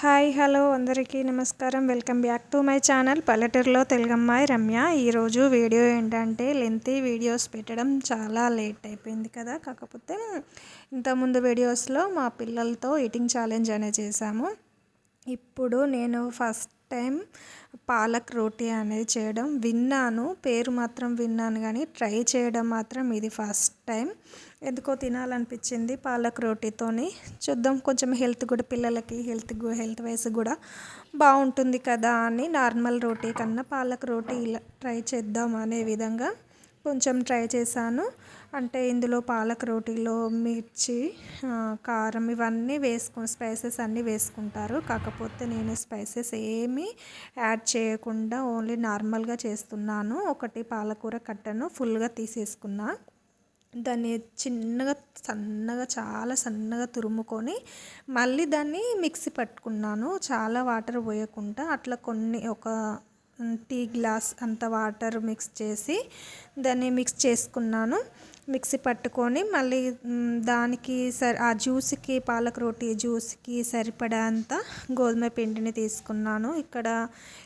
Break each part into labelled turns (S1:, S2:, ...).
S1: Hi hello అందరికీ నమస్కారం. Welcome back to my channel. పల్లెటూరులో తెలుగమ్మాయి రమ్య. ఈరోజు వీడియో ఏంటంటే లెంతీ వీడియోస్ పెట్టడం చాలా లేట్ అయిపోయింది కదా. కాకపోతే ఇంతకుముందు వీడియోస్లో మా పిల్లలతో ఈటింగ్ ఛాలెంజ్ అనేది చేశాము. ఇప్పుడు నేను ఫస్ట్ టైం పాలక్ రోటీ అనేది చేయడం విన్నాను పేరు మాత్రం విన్నాను కానీ ట్రై చేయడం మాత్రం ఇది ఫస్ట్ టైం. ఎందుకో తినాలనిపించింది పాలక్ రోటీతోని. చూద్దాం కొంచెం హెల్త్ కూడా పిల్లలకి హెల్త్ హెల్త్ వైస్ కూడా బాగుంటుంది కదా అని నార్మల్ రోటీ కన్నా పాలక్ రోటీ ఇలా ట్రై చేద్దాం అనే విధంగా కొంచెం ట్రై చేశాను. అంటే ఇందులో పాలక్ రోటీలో మిర్చి కారం ఇవన్నీ వేసుకు స్పైసెస్ అన్నీ వేసుకుంటారు. కాకపోతే నేను స్పైసెస్ ఏమీ యాడ్ చేయకుండా ఓన్లీ నార్మల్గా చేస్తున్నాను. ఒకటి పాలకూర కట్టను ఫుల్గా తీసేసుకున్నా. దాన్ని చిన్నగా సన్నగా చాలా సన్నగా తురుముకొని మళ్ళీ దాన్ని మిక్సీ పట్టుకున్నాను. చాలా వాటర్ పోయకుండా అట్లా కొన్ని ఒక టీ గ్లాస్ అంత వాటర్ మిక్స్ చేసి దాన్ని మిక్స్ చేసుకున్నాను. మిక్సీ పట్టుకొని మళ్ళీ దానికి సరి ఆ జ్యూస్కి పాలక రోటీ జ్యూస్కి సరిపడా అంత గోధుమ పిండిని తీసుకున్నాను. ఇక్కడ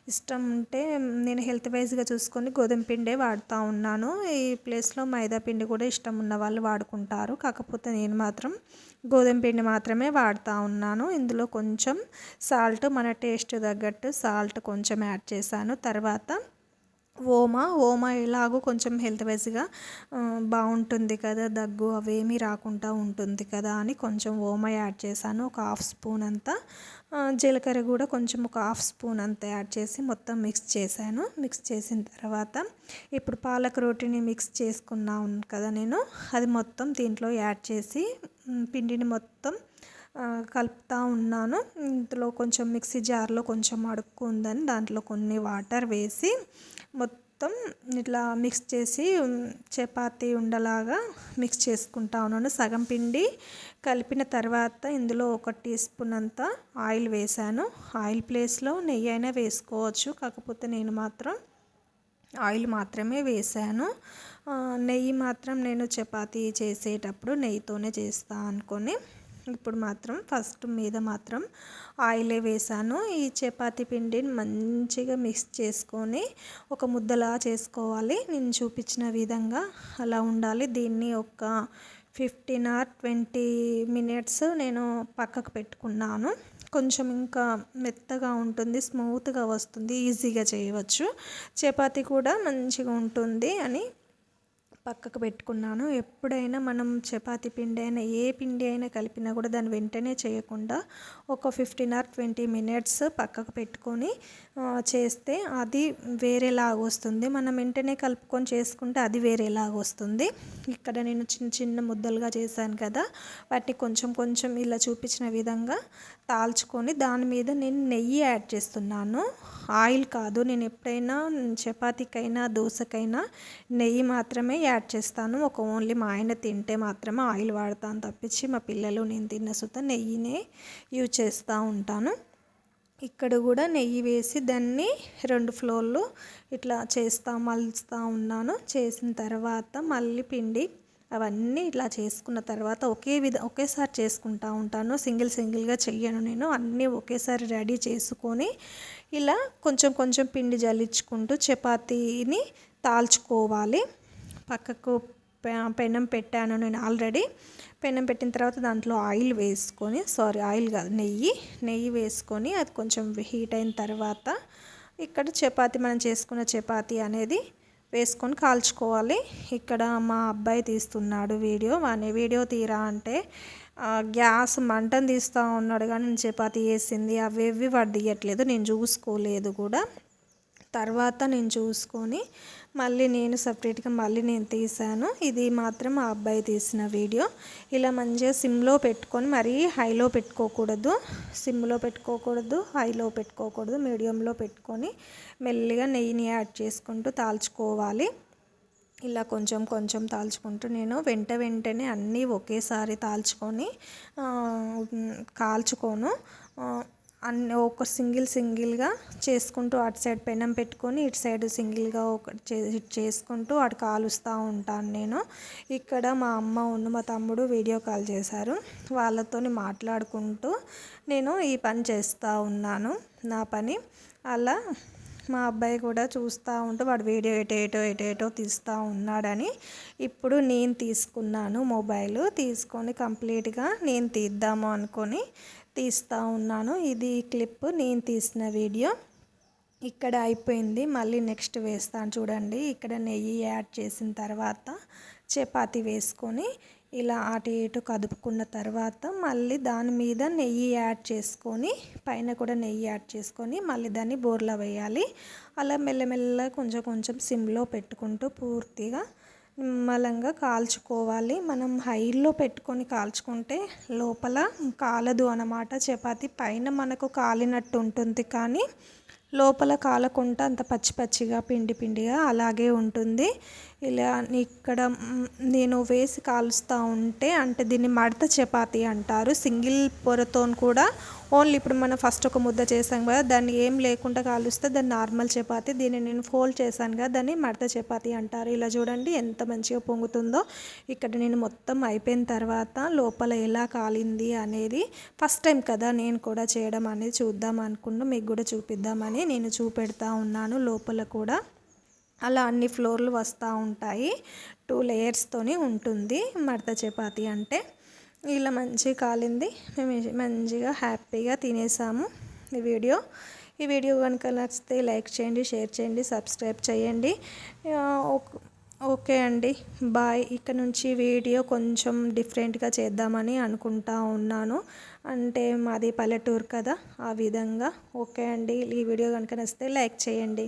S1: ఇష్టం ఉంటే నేను హెల్త్ వైజ్గా చూసుకొని గోధుమ పిండే వాడుతూ ఉన్నాను. ఈ ప్లేస్లో మైదా పిండి కూడా ఇష్టం ఉన్న వాళ్ళు వాడుకుంటారు. కాకపోతే నేను మాత్రం గోధుమ పిండి మాత్రమే వాడుతూ ఉన్నాను. ఇందులో కొంచెం సాల్ట్ మన టేస్ట్ తగ్గట్టు సాల్ట్ కొంచెం యాడ్ చేశాను. తర్వాత ఓమా ఓమా ఇలాగూ కొంచెం హెల్త్ వైజ్గా బాగుంటుంది కదా దగ్గు అవేమీ రాకుండా ఉంటుంది కదా అని కొంచెం ఓమా యాడ్ చేశాను. ఒక హాఫ్ స్పూన్ అంతా జీలకర్ర కూడా కొంచెం ఒక హాఫ్ స్పూన్ అంతా యాడ్ చేసి మొత్తం మిక్స్ చేశాను. మిక్స్ చేసిన తర్వాత ఇప్పుడు పాలక రోటీని మిక్స్ చేసుకున్నాను కదా నేను. అది మొత్తం దీంట్లో యాడ్ చేసి పిండిని మొత్తం కలుపుతూ ఉన్నాను. ఇందులో కొంచెం మిక్సీ జార్లో కొంచెం అడుక్కు ఉందని దాంట్లో కొన్ని వాటర్ వేసి మొత్తం ఇట్లా మిక్స్ చేసి చపాతి ఉండలాగా మిక్స్ చేసుకుంటా ఉన్నాను. సగం పిండి కలిపిన తర్వాత ఇందులో ఒక టీ స్పూన్ అంతా ఆయిల్ వేసాను ఆయిల్ ప్లేస్లో నెయ్యి అయినా వేసుకోవచ్చు కాకపోతే నేను మాత్రం ఆయిల్ మాత్రమే వేసాను నెయ్యి మాత్రం నేను చపాతీ చేసేటప్పుడు నెయ్యితోనే చేస్తా అనుకొని ఇప్పుడు మాత్రం ఫస్ట్ మీద మాత్రం ఆయిలే వేసాను ఈ చపాతీ పిండిని మంచిగా మిక్స్ చేసుకొని ఒక ముద్దలా చేసుకోవాలి. నేను చూపించిన విధంగా అలా ఉండాలి. దీన్ని ఒక ఫిఫ్టీన్ ఆర్ ట్వంటీ మినిట్స్ నేను పక్కకు పెట్టుకున్నాను. కొంచెం ఇంకా మెత్తగా ఉంటుంది స్మూత్గా వస్తుంది ఈజీగా చేయవచ్చు. చపాతి కూడా మంచిగా ఉంటుంది అని పక్కకు పెట్టుకున్నాను. ఎప్పుడైనా మనం చపాతి పిండి అయినా ఏ పిండి అయినా కలిపినా కూడా దాన్ని వెంటనే చేయకుండా ఒక ఫిఫ్టీన్ ఆర్ ట్వంటీ మినిట్స్ పక్కకు పెట్టుకొని చేస్తే అది వేరేలాగా వస్తుంది. మనం వెంటనే కలుపుకొని చేసుకుంటే అది వేరేలాగా వస్తుంది. ఇక్కడ నేను చిన్న చిన్న ముద్దలుగా చేశాను కదా వాటిని కొంచెం కొంచెం ఇలా చూపించిన విధంగా తాల్చుకొని దాని మీద నేను నెయ్యి యాడ్ చేస్తున్నాను. ఆయిల్ కాదు నేను ఎప్పుడైనా చపాతీకైనా దోశకైనా నెయ్యి మాత్రమే యాడ్ చేస్తాను. ఒక ఓన్లీ మా ఆయన తింటే మాత్రమే ఆయిల్ వాడతాను తప్పించి మా పిల్లలు నేను తిన్న సుత నెయ్యినే యూజ్ చేస్తూ ఉంటాను. ఇక్కడ కూడా నెయ్యి వేసి దాన్ని రెండు ఫ్లోర్లు ఇట్లా చేస్తా మలుస్తూ ఉన్నాను. చేసిన తర్వాత మళ్ళీ పిండి అవన్నీ ఇట్లా చేసుకున్న తర్వాత ఒకే విధ ఒకేసారి చేసుకుంటా ఉంటాను. సింగిల్ సింగిల్గా చెయ్యను నేను. అన్నీ ఒకేసారి రెడీ చేసుకొని ఇలా కొంచెం కొంచెం పిండి జల్లించుకుంటూ చపాతీని తాల్చుకోవాలి. పక్కకు పెనం పెట్టాను నేను ఆల్రెడీ. పెనం పెట్టిన తర్వాత దాంట్లో ఆయిల్ వేసుకొని సారీ ఆయిల్ కాదు నెయ్యి నెయ్యి వేసుకొని అది కొంచెం హీట్ అయిన తర్వాత ఇక్కడ చపాతి మనం చేసుకున్న చపాతి అనేది వేసుకొని కాల్చుకోవాలి. ఇక్కడ మా అబ్బాయి తీస్తున్నాడు వీడియో. వాని వీడియో తీరా అంటే గ్యాస్ మంటను తీస్తూ ఉన్నాడు కానీ నేను చపాతి వేసింది అవి ఇవి వాడు తీయట్లేదు నేను చూసుకోలేదు కూడా. తర్వాత నేను చూసుకొని మళ్ళీ నేను సపరేట్గా మళ్ళీ నేను తీసాను. ఇది మాత్రం ఆ అబ్బాయి తీసిన వీడియో. ఇలా మంచిగా సిమ్లో పెట్టుకొని మరీ హైలో పెట్టుకోకూడదు. సిమ్లో పెట్టుకోకూడదు హైలో పెట్టుకోకూడదు మీడియంలో పెట్టుకొని మెల్లిగా నెయ్యిని యాడ్ చేసుకుంటూ తాల్చుకోవాలి. ఇలా కొంచెం కొంచెం తాల్చుకుంటూ నేను వెంట వెంటనే అన్నీ ఒకేసారి తాల్చుకొని కాల్చుకోను. అన్ని ఒక సింగిల్ సింగిల్గా చేసుకుంటూ అటు సైడ్ పెనం పెట్టుకొని ఇటు సైడ్ సింగిల్గా ఒక చేసుకుంటూ అటు కాలుస్తూ ఉంటాను నేను. ఇక్కడ మా అమ్మ ఉన్న మా తమ్ముడు వీడియో కాల్ చేశారు. వాళ్ళతో మాట్లాడుకుంటూ నేను ఈ పని చేస్తూ ఉన్నాను నా పని. అలా మా అబ్బాయి కూడా చూస్తూ ఉంటూ వాడు వీడియో ఎటేటో ఎటేటో తీస్తూ ఉన్నాడని ఇప్పుడు నేను తీసుకున్నాను మొబైల్. తీసుకొని కంప్లీట్గా నేను తీద్దాము అనుకొని తీస్తూ ఉన్నాను. ఇది క్లిప్ నేను తీసిన వీడియో. ఇక్కడ అయిపోయింది. మళ్ళీ నెక్స్ట్ వేస్తాను చూడండి. ఇక్కడ నెయ్యి యాడ్ చేసిన తర్వాత చపాతి వేసుకొని ఇలా అటు ఇటు కదుపుకున్న తర్వాత మళ్ళీ దాని మీద నెయ్యి యాడ్ చేసుకొని పైన కూడా నెయ్యి యాడ్ చేసుకొని మళ్ళీ దాన్ని బోర్లా వేయాలి. అలా మెల్లమెల్ల కొంచెం కొంచెం సిమ్లో పెట్టుకుంటూ పూర్తిగా నిమ్మలంగా కాల్చుకోవాలి. మనం హైలో పెట్టుకొని కాల్చుకుంటే లోపల కాలదు అన్నమాట. చపాతి పైన మనకు కాలినట్టు ఉంటుంది కానీ లోపల కాలకుండా అంత పచ్చి పచ్చిగా పిండి పిండిగా అలాగే ఉంటుంది. ఇలా ఇక్కడ నేను వేసి కాలుస్తూ ఉంటే అంటే దీన్ని మడత చపాతి అంటారు. సింగిల్ పొరతో కూడా ఓన్లీ ఇప్పుడు మనం ఫస్ట్ ఒక ముద్ద చేసాం కదా దాన్ని ఏం లేకుండా కాలుస్తే దాన్ని నార్మల్ చపాతి దీన్ని నేను ఫోల్డ్ చేశాను కదా దాన్ని మడత చపాతి అంటారు. ఇలా చూడండి ఎంత మంచిగా పొంగుతుందో. ఇక్కడ నేను మొత్తం అయిపోయిన తర్వాత లోపల ఎలా కాలింది అనేది ఫస్ట్ టైం కదా నేను కూడా చేయడం అనేది చూద్దాం అనుకున్నా. మీకు కూడా చూపిద్దామని నేను చూపెడతా ఉన్నాను లోపల కూడా. అలా అన్ని ఫ్లోర్లు వస్తూ ఉంటాయి. టూ లేయర్స్తోని ఉంటుంది. మడత చపాతి అంటే ఇలా మంచిగా కాలింది. మేము మంచిగా హ్యాపీగా తినేసాము ఈ వీడియో. ఈ వీడియో కనుక నచ్చితే లైక్ చేయండి షేర్ చేయండి సబ్స్క్రైబ్ చేయండి. ఓకే అండి. బాయ్. ఇక్కడ నుంచి వీడియో కొంచెం డిఫరెంట్గా చేద్దామని అనుకుంటా ఉన్నాను. అంటే మాది పల్లెటూరు కదా ఆ విధంగా. ఓకే అండి. ఈ వీడియో కనుక నచ్చితే లైక్ చేయండి.